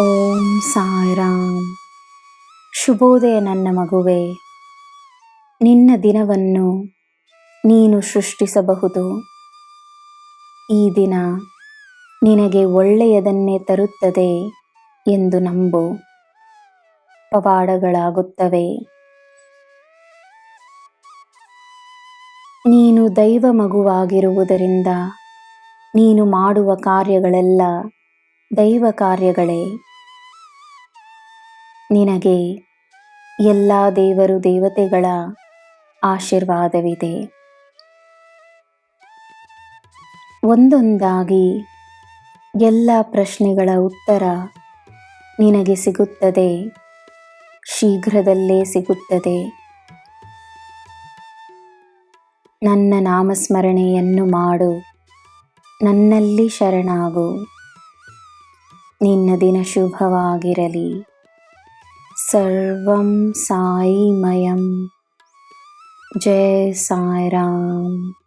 ಓಂ ಸಾಯಿರಾಮ್. ಶುಭೋದಯ ನನ್ನ ಮಗುವೆ. ನಿನ್ನ ದಿನವನ್ನು ನೀನು ಸೃಷ್ಟಿಸಬಹುದು. ಈ ದಿನ ನಿನಗೆ ಒಳ್ಳೆಯದನ್ನೇ ತರುತ್ತದೆ ಎಂದು ನಂಬು. ಪವಾಡಗಳಾಗುತ್ತವೆ. ನೀನು ದೈವ ಮಗುವಾಗಿರುವುದರಿಂದ ನೀನು ಮಾಡುವ ಕಾರ್ಯಗಳೆಲ್ಲ ದೈವ ಕಾರ್ಯಗಳೇ, ನಿನಗೆ ಎಲ್ಲ ದೇವರು ದೇವತೆಗಳ ಆಶೀರ್ವಾದವಿದೆ. ಒಂದೊಂದಾಗಿ ಎಲ್ಲ ಪ್ರಶ್ನೆಗಳ ಉತ್ತರ ನಿನಗೆ ಸಿಗುತ್ತದೆ, ಶೀಘ್ರದಲ್ಲೇ ಸಿಗುತ್ತದೆ. ನನ್ನ ನಾಮಸ್ಮರಣೆಯನ್ನು ಮಾಡು, ನನ್ನಲ್ಲಿ ಶರಣಾಗು. ನಿನ್ನ ದಿನ ಶುಭವಾಗಿರಲಿ. ಸರ್ವಂ ಸಾಯಿಮಯಂ. ಜಯ ಸಾಯಿರಾಮ್.